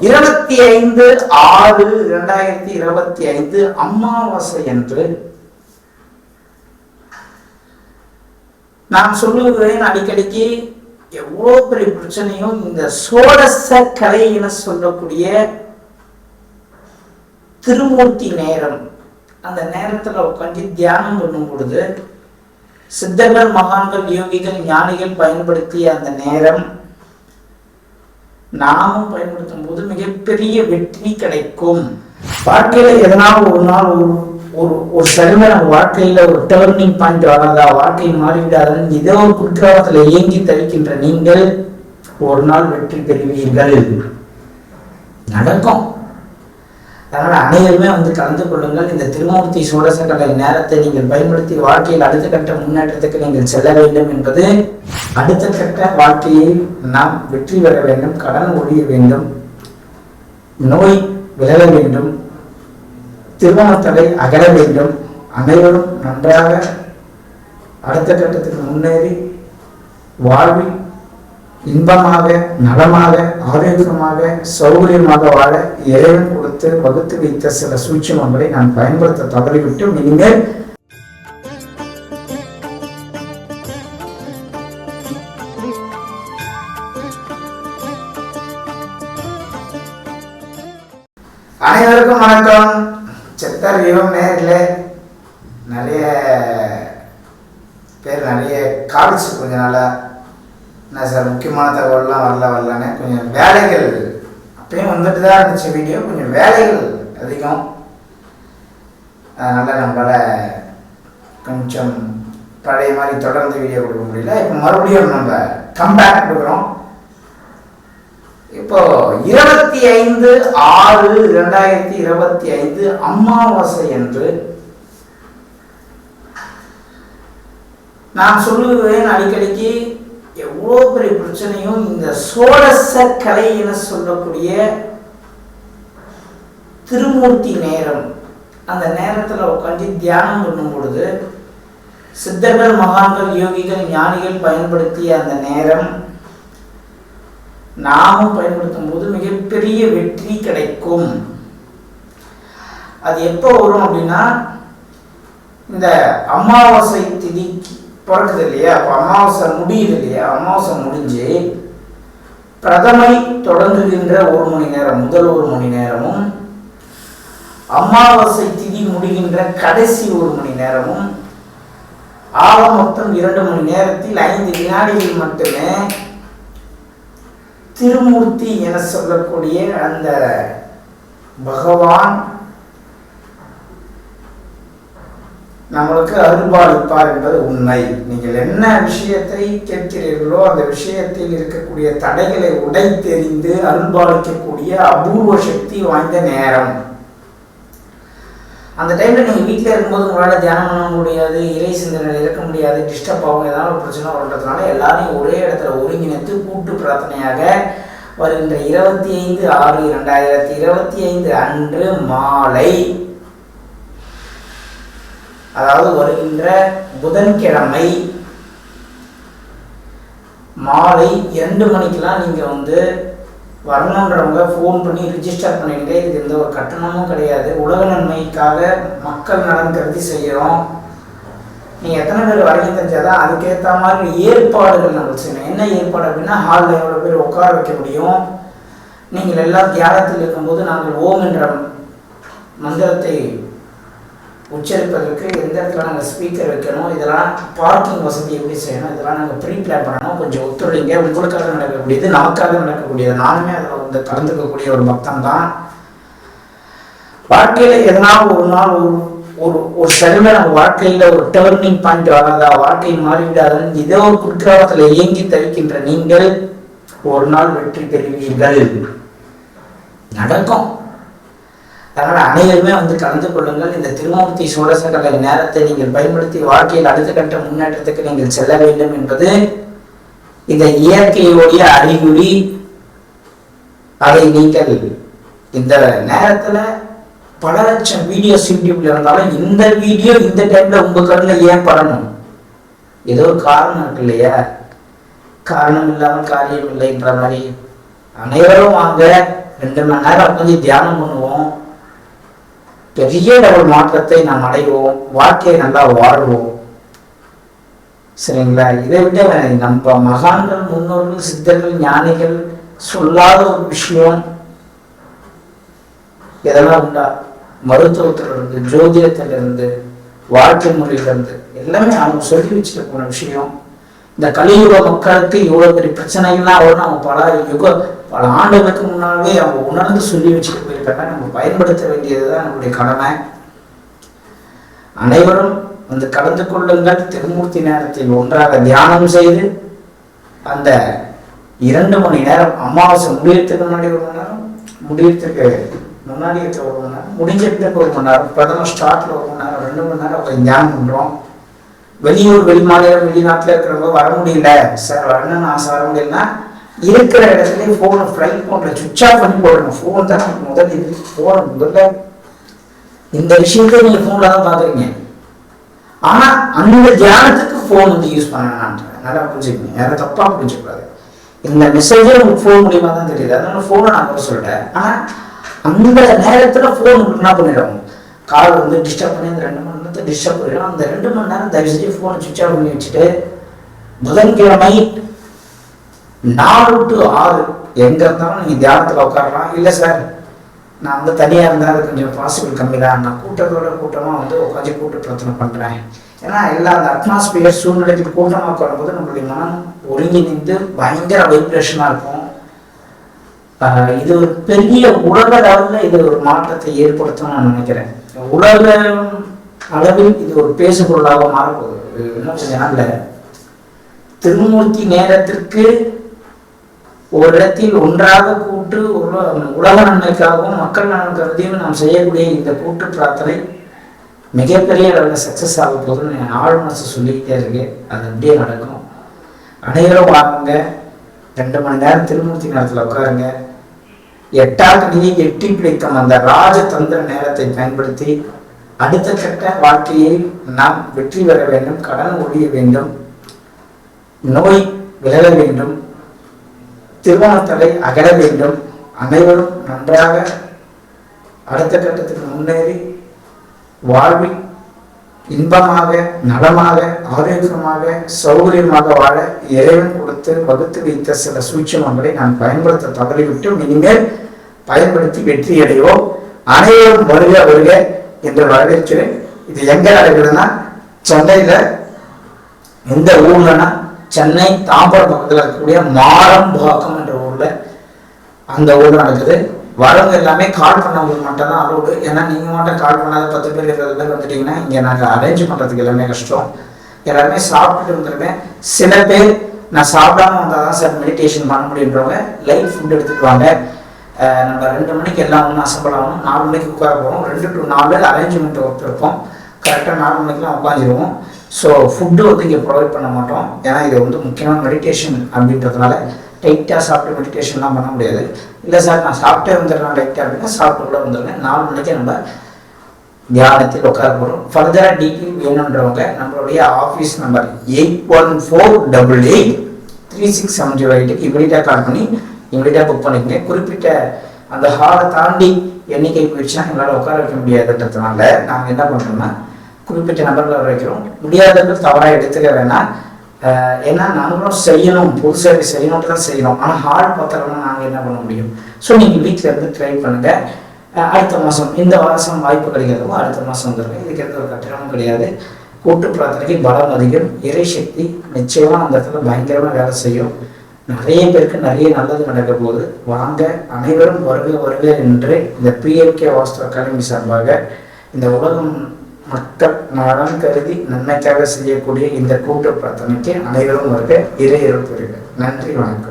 இருபத்தி ஐந்து ஆறு இரண்டாயிரத்தி இருபத்தி ஐந்து அமாவாசை என்று நான் சொல்லுகிறேன் அடிக்கடிக்கு எவ்வளோ பெரிய பிரச்சனையும் இந்த சோடச கலை என சொல்லக்கூடிய திருமூர்த்தி நேரம். அந்த நேரத்தில் உட்காந்து தியானம் பண்ணும் பொழுது சித்தர்கள் மகான்கள் யோகிகள் ஞானிகள் பயன்படுத்திய அந்த நேரம் நாமும் பயன்படுத்தும் போது மிகப்பெரிய வெற்றி கிடைக்கும். வாழ்க்கையில எதனால் ஒரு நாள் ஒரு ஒரு ஒரு சரிமை நம்ம வாழ்க்கையில ஒரு டேர்னிங் பாயிண்ட் வராதா வாழ்க்கை மாறிவிடாதுன்னு ஏதோ ஒரு குற்றாலத்துல இயங்கி தவிக்கின்ற நீங்கள் ஒரு நாள் வெற்றி பெறுவீர்கள். நடக்கும். அதனால் அனைவருமே வந்து கலந்து கொள்ளுங்கள். இந்த திருமூர்த்தி சோடசக்கலை நேரத்தை நீங்கள் பயன்படுத்தி வாழ்க்கையில் அடுத்த கட்ட முன்னேற்றத்துக்கு நீங்கள் செல்ல வேண்டும் என்பது அடுத்த கட்ட வாழ்க்கையை நாம் வெற்றி பெற வேண்டும் கடன் ஒழிய வேண்டும் நோய் விலக வேண்டும் திருமணத்தடை அகல வேண்டும். அனைவரும் நன்றாக அடுத்த கட்டத்துக்கு முன்னேறி வாழ்வில் இன்பமாக நலமாக ஆரோக்கியமாக சௌகரியமாக வாழ இறைவன் கொடுத்து வகுத்து வைத்த சில சூட்சமங்களை நான் பயன்படுத்த தவறிவிட்டு இனிமேல் அனைவருக்கும் வணக்கம். சித்தர் யுகம் நேரில். நிறைய பேர் நிறைய காலேஜ் கொஞ்ச நல்லா என்ன சார் முக்கியமான தகவல்லாம் வரல வரலன்னு கொஞ்சம் வேலைகள். அப்பயும் வந்துட்டு தான் இருந்துச்சு வீடியோ. கொஞ்சம் வேலைகள் அதிகம். அதனால் நம்மளால் கொஞ்சம் பழைய மாதிரி தொடர்ந்து வீடியோ கொடுக்க முடியல. இப்போ மறுபடியும் நம்ம கம்பேக் கொடுக்குறோம். இப்போ இருபத்தி ஐந்து ஆறு இரண்டாயிரத்தி இருபத்தி ஐந்து அமாவாசை என்று நான் சொல்லுவேன் அடிக்கடிக்கு எவ்வளோ பெரிய பிரச்சனையும் இந்த சோழச கலை என சொல்லக்கூடிய திருமூர்த்தி நேரம். அந்த நேரத்தில் உட்காந்து தியானம் பண்ணும் பொழுது சித்தர்கள் மகான்கள் யோகிகள் ஞானிகள் பயன்படுத்திய அந்த நேரம் நாமும் பயன்படுத்தும் போது மிகப்பெரிய வெற்றி கிடைக்கும். அது எப்போ வரும் அப்படின்னா இந்த அமாவாசை திதி பிறக்குது இல்லையா? அப்போ அமாவாசை முடியுது இல்லையா? அமாவாசை முடிஞ்சு பிரதமை தொடங்குகின்ற ஒரு மணி நேரம் முதல் ஒரு மணி நேரமும் அமாவாசை திதி முடிகின்ற கடைசி ஒரு மணி நேரமும் ஆக மொத்தம் இரண்டு மணி நேரத்தில் ஐந்து வினாடிகள் மட்டுமே திருமூர்த்தி என சொல்லக்கூடிய அந்த பகவான் நம்மளுக்கு அருள்பாலிப்பார் என்பது உண்மை. நீங்கள் என்ன விஷயத்தை கேட்கிறீர்களோ அந்த விஷயத்தில் இருக்கக்கூடிய தடைகளை உடைத்தெறிந்து அருள்பாலிக்கக்கூடிய அபூர்வ சக்தி வாய்ந்த நேரம். அந்த டைம்ல நீங்கள் வீட்டில் இருக்கும்போது உங்களால் தியானம் பண்ண முடியாது இறை சிந்தனையில் இருக்க முடியாது டிஸ்டர்ப் ஆகும் ஏதாவது ஒரு பிரச்சனை வருன்றதுனால எல்லாரையும் ஒரே இடத்துல ஒருங்கிணைத்து கூட்டு பிரார்த்தனையாக வருகின்ற இருபத்தி ஐந்து ஆறு இரண்டாயிரத்தி இருபத்தி ஐந்து அன்று மாலை. அதாவது வருகின்ற புதன்கிழமை மாலை இரண்டு மணிக்கெல்லாம் நீங்கள் வந்து வரணுன்றவங்க ஃபோன் பண்ணி ரிஜிஸ்டர் பண்ணிடுங்க. இதுக்கு எந்த ஒரு கட்டணமும் கிடையாது. உலக நன்மைக்காக மக்கள் நலன் கருதி செய்கிறோம் நீங்கள் எத்தனை பேர் வரைக்கும் தெரிஞ்சாதான் அதுக்கேற்ற மாதிரி ஏற்பாடுகள் நம்ம செய்யணும். என்ன ஏற்பாடு அப்படின்னா ஹாலில் எவ்வளோ பேர் உட்கார வைக்க முடியும்? நீங்கள் எல்லா தியாகத்தில் இருக்கும்போது நாங்கள் ஓம் என்ற மந்திரத்தை உச்சரிப்பதற்கு எந்த இடத்துல நாங்கள் ஸ்பீக்கர் வைக்கணும் இதெல்லாம் பார்க்கிங் வசதி எப்படி செய்யணும் இதெல்லாம் நாங்கள் ப்ரீ பிளான் பண்ணணும். கொஞ்சம் ஒத்துழைங்க. உங்களுக்காக நடக்கக்கூடியது நமக்காக நடக்கக்கூடியது. நானுமே அதில் வந்து கலந்துக்கக்கூடிய ஒரு பக்தன் தான். வாழ்க்கையில் எதனால் ஒரு நாள் ஒரு ஒரு ஒரு சரிமை நம்ம வாழ்க்கையில் ஒரு டேர்னிங் பாயிண்ட் வராதா வாழ்க்கை மாறிவிடாதுன்னு இதே ஒரு குற்றாலத்தில் இயங்கி தவிக்கின்ற நீங்கள் ஒரு நாள் வெற்றி பெறுவீர்கள். நடக்கும். அனைவருமே வந்து கலந்து கொள்ளுங்கள். இந்த திருமூர்த்தி சோடசக்கலை நேரத்தை நீங்கள் பயன்படுத்தி வாழ்க்கையில் அடுத்த கட்ட முன்னேற்றத்துக்கு நீங்கள் செல்ல வேண்டும் என்பது இந்த இயற்கையோடைய அறிகுறி. அதை நீங்கள் இந்த நேரத்துல பல லட்சம் வீடியோஸ் யூடியூப்ல இருந்தாலும் இந்த வீடியோ இந்த டைம்ல உங்க கண்ணில் ஏன் படணும்? ஏதோ காரணம் இருக்கு இல்லையா? காரணம் இல்லாமல் காரியம் இல்லைன்ற மாதிரி. அனைவரும் வாங்க. ரெண்டு மணி நேரம் உட்காந்து தியானம் பண்ணுவோம். பெரிய லெவல் மாற்றத்தை நாம் அடைவோம் வாழ்க்கையை நல்லா வாழ்வோம். சரிங்களா? இதை விட நம்ம மகான்கள் முன்னோர்கள் சித்தர்கள் ஞானிகள் சொல்லாத ஒரு விஷயம் எதெல்லாம் உண்டா? மருத்துவத்திலிருந்து ஜோதிடத்திலிருந்து வாழ்க்கை முறையிலிருந்து எல்லாமே அவங்க சொல்லி வச்சுட்டு போன விஷயம். இந்த கலியுக மக்களுக்கு இவ்வளவு பெரிய பிரச்சனைகள்லாம் வரும் அவங்க பல யுக பல ஆண்டுகளுக்கு முன்னாலே அவங்க உணர்ந்து சொல்லி வச்சுட்டு போயிருக்காங்க. நம்ம பயன்படுத்த வேண்டியதுதான் நம்முடைய கடமை. அனைவரும் வந்து கலந்து கொள்ளுங்கள். திருமூர்த்தி நேரத்தில் ஒன்றாக தியானம் செய்து அந்த இரண்டு மணி நேரம் அமாவாசை முடியறதுக்கு முன்னாடி ஒரு மணி நேரம் முடியறதுக்கு முன்னாடி இருக்க ஒரு மணி நேரம் முடிஞ்ச பிறகு ஒரு மணி நேரம் பிரதமர் ஸ்டார்ட்ல ஒரு மணி நேரம் ரெண்டு மணி நேரம் தியானம் பண்றோம். வெளியூர் வெளி வெளிநாட்டில் இருக்கிறவங்க வர முடியல. சார் வரணும்னு ஆசை வர முடியலன்னா இருக்கிற இடத்துல போனை ஃப்ளைட் போன்ல சுவிட்ச் ஆஃப் பண்ணி போடணும். ஃபோன் தான் நமக்கு முதல் இது. போன முதல்ல. இந்த விஷயத்த நீங்க போன்ல தான் பாக்குறீங்க ஆனா அந்த தியானத்துக்கு போன் வந்து யூஸ் பண்ண நல்லா புரிஞ்சுக்கணும். யாரும் தப்பா புரிஞ்சுக்கூடாது இந்த மெசேஜே உங்களுக்கு ஃபோன் மூலியமா தான் தெரியுது. அதனால ஃபோனை நான் கூட சொல்லிட்டேன் ஆனா அந்த நேரத்துல ஃபோன் என்ன பண்ணிடும்? கால் வந்து டிஸ்டர்ப் பண்ணி அந்த ரெண்டு மணி நேரத்தை டிஸ்டர்ப் பண்ணிடும் அந்த ரெண்டு மணி நேரம் தயவு செஞ்சு ஃபோனை சுவிச் ஆஃப் பண்ணி வச்சுட்டு புதன்கிழமை நாலு டு ஆறு எங்க இருந்தாலும் நீங்க தியானத்துல உட்காரலாம். இல்லை சார் நான் வந்து தனியா இருந்தால் அது கொஞ்சம் பாசிபிள் கம்மி தான் நான் கூட்டத்தோட கூட்டமா வந்து உட்காந்து கூட்டு பிரார்த்தனை பண்றேன். ஏன்னா எல்லா அந்த அட்மாஸ்பியர் சூழ்நிலைக்கு கூட்டமாக உட்காரும்போது நம்மளுடைய மனம் ஒருங்கிணைந்து பயங்கர வைப்ரேஷனா இருக்கும். இது ஒரு பெரிய உலக அளவில் இது ஒரு மாற்றத்தை ஏற்படுத்தும் நான் நினைக்கிறேன். உலக அளவில் இது ஒரு பேசு பொருளாக மாறப்போகுது இன்னும் கொஞ்ச நாள்ல திருமூர்த்தி நேரத்திற்கு ஒரு இடத்தில் ஒன்றாக கூட்டு உலக நன்மைக்காகவும் மக்கள் நலன் கருதியும் நாம் செய்யக்கூடிய இந்த கூட்டு பிரார்த்தனை மிகப்பெரிய அளவில் சக்ஸஸ் ஆக போகுதுன்னு என் ஆழ் மனசு சொல்லிக்கிட்டே இருக்கு. அது அப்படியே நடக்கும். அனைவரும் வாங்க ரெண்டு மணி நேரம் திருமூர்த்தி நேரத்தில் உட்காருங்க. எட்டாவது நிலையை எட்டி பிடிக்கும் அந்த ராஜதந்திர நேரத்தை பயன்படுத்தி அடுத்த கட்ட வாழ்க்கையை நாம் வெற்றி பெற வேண்டும் கடன் ஒழிய வேண்டும் நோய் விலக வேண்டும் திருமணத்தடை அகல வேண்டும். அனைவரும் நன்றாக அடுத்த கட்டத்துக்கு முன்னேறி வாழ்வில் இன்பமாக நலமாக ஆரோக்கியமாக சௌகரியமாக வாழ இறைவன் கொடுத்து வகுத்து வைத்த சில சூட்சமங்களை நான் பயன்படுத்த தவறிவிட்டும். இனிமேல் பயன்படுத்தி வெற்றி அடைவோம். அனைவரும் வருக வருக என்று வரவேற்கிறேன். இது எங்க நடக்குதுன்னா சென்னையில எந்த ஊர்லன்னா சென்னை தாம்பரம் பக்கத்தில் இருக்கக்கூடிய மாரம்பாக்கம் என்ற ஊர்ல அந்த ஊர் நடக்குது. வரவங்க எல்லாமே கால் பண்ணவங்களுக்கு மட்டும் தான் அலோடு ஏன்னா நீங்கள் மட்டும் கால் பண்ணாத பத்து பேர் இருபது பேர் வந்துட்டீங்கன்னா இங்கே நாங்கள் அரேஞ்ச் பண்ணுறதுக்கு எல்லாமே கஷ்டம். எல்லாருமே சாப்பிட்டுட்டு வந்துருவேன் சில பேர் நான் சாப்பிடாம வந்தால் தான் சார் மெடிடேஷன் பண்ண முடியுன்றவங்க லைட் ஃபுட் எடுத்துட்டு வாங்க. நம்ம ரெண்டு மணிக்கு எல்லாம் ஒன்று அசம்பிள் ஆகணும். நாலு மணிக்கு உட்கார போகிறோம் ரெண்டு டு நாலு அரேஞ்ச்மெண்ட் ஒர்க் இருப்போம் கரெக்டாக நாலு மணிக்கெலாம் உட்காந்துருவோம் ஸோ ஃபுட்டு வந்து இங்கே ப்ரொவைட் பண்ண மாட்டோம். ஏன்னா இது வந்து முக்கியமான மெடிடேஷன் அப்படின்றதுனால டைட்டாக சாப்பிட்டு மெடிடேஷன்லாம் பண்ண முடியாது. இல்லை சார் நான் சாப்பிட்டே வந்துடுறேன் டைட்டாக அப்படின்னா சாப்பிட்டு கூட வந்துடுறேன். நாலு மணிக்கு நம்ம தியானத்தில் உட்கார போகிறோம் ஃபர்தராக டீட்டெயில் வேணுன்றவங்க நம்மளுடைய office number eight one four double eight three six seven zero எயிட்டுக்கு இமீடியட்டாக கால் பண்ணி இமீடியட்டாக புக் பண்ணிக்கங்க. குறிப்பிட்ட அந்த ஹாலை தாண்டி எண்ணிக்கை போயிடுச்சுன்னா எங்களால் உட்கார வைக்க முடியாதுன்றதுனால நாங்கள் என்ன பண்ணுறோம்னா குறிப்பிட்ட நபர்களை வர வைக்கிறோம். முடியாதவர்கள் தவறாக எடுத்துக்க வேணாம். ஏன்னா நாங்களும் செய்யணும் புதுசாக சேவை செய்யணும்ட்டு தான் செய்யணும். ஆனால் ஹால் பத்திரம்னா நாங்கள் என்ன பண்ண முடியும்? ஸோ நீங்கள் வீட்டில் இருந்து ட்ரை பண்ணுங்கள் அடுத்த மாதம் இந்த மாதம் வாய்ப்பு கிடைக்கிறதோ அடுத்த மாதம் வந்துருங்க. இதுக்கு எந்த ஒரு கட்டணமும் கிடையாது. கூட்டு பிரார்த்தனைக்கு பலம் அதிகம். இறை சக்தி நிச்சயமாக அந்த இடத்துல பயங்கரமாக வேலை செய்யும். நிறைய பேருக்கு நிறைய நல்லது நடக்க போகுது. வாங்க அனைவரும் வருக வருக என்று இந்த பிஎம்கே வாஸ்து அகாடமி சார்பாக இந்த உலகம் மக்கள் நலன் கருதி நன்மைக்காக செய்யக்கூடிய இந்த கூட்டு பிரார்த்தனைக்கு அனைவரும் வருக இறை நன்றி வணக்கம்.